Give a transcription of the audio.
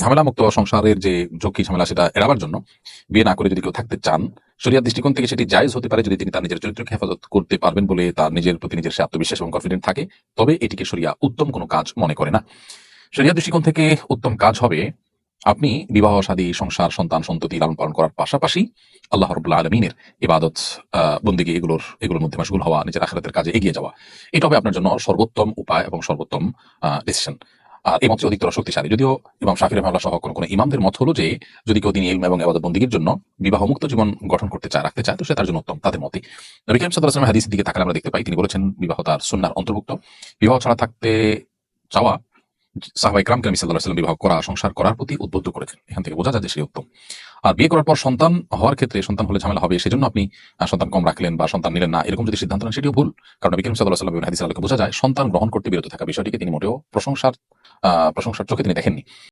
ঝামেলা মুক্ত সংসারের যে ঝুঁকি ঝামেলা সেটা এড়াবার জন্য বিয়ে না করে যদি কেউ থাকতে চান, শরিয়ার দৃষ্টিকোণ থেকে সেটি জায়েজ হতে পারে যদি তিনি তার নিজের চরিত্রকে হেফাজত করতে পারবেন বলে তার নিজের প্রতি নিজের সে আত্মবিশ্বাস এবং কনফিডেন্ট থাকে, তবে এটিকে শরিয়া উত্তম কোনো কাজ মনে করে না। শরিয়া দৃষ্টিকোণ থেকে উত্তম কাজ হবে আপনি বিবাহ সাদী সংসার, সন্তান, সন্ততি লালন পালন করার পাশাপাশি আল্লাহ রবুল্লা আলমিনের ইবাদত বন্দিগি এগুলোর এগুলোর মধ্যে মাসগুল হওয়া, নিজের আখেরাতের কাজে এগিয়ে যাওয়া। এটা হবে আপনার জন্য সর্বোত্তম উপায় এবং সর্বোত্তম ডিসিশন আর এই মতটি অধিকতর শক্তিশালী। যদিও ইমাম শাফির রহমাল্লাহ সহ কোনো কোনো ইমামদের মত হলো যে, যদি কেউ তিনি ইলম এবং আবাদত বন্দীগীর জন্য বিবাহ মুক্ত জীবন গঠন করতে চায়, রাখতে চায়, তো সে তার জন্য উত্তম, তাদের মতে নবী কালাম সাল্লাহ হাদিসের দিকে তাকালে আমরা দেখতে পাই, তিনি বলেছেন, বিবাহ তার সুন্নার অন্তর্ভুক্ত। বিবাহ ছাড়া থাকতে চাওয়া সাহবাই ক্রাম আমি সাল্লাহ সাল্লাম বিবাহ করা, সংসার করার প্রতি উদ্বুদ্ধ করেছেন। এখান থেকে বোঝা যায় যে সে উত্তম। আর বিয়ে করার পর সন্তান হওয়ার ক্ষেত্রে সন্তান হলে ঝামেলা হবে, সেজন্য আপনি সন্তান কম রাখলেন বা সন্তান নিলেন না, এরকম যদি সিদ্ধান্ত নেন, সেটিও ভুল। কারণ বিক্রম সাল্লাহ হাদিস বোঝা যায়, সন্তান গ্রহণ করতে বিরত থাকা বিষয়টিকে তিনি মোটেও প্রশংসার প্রশংসার চোখে তিনি দেখেননি।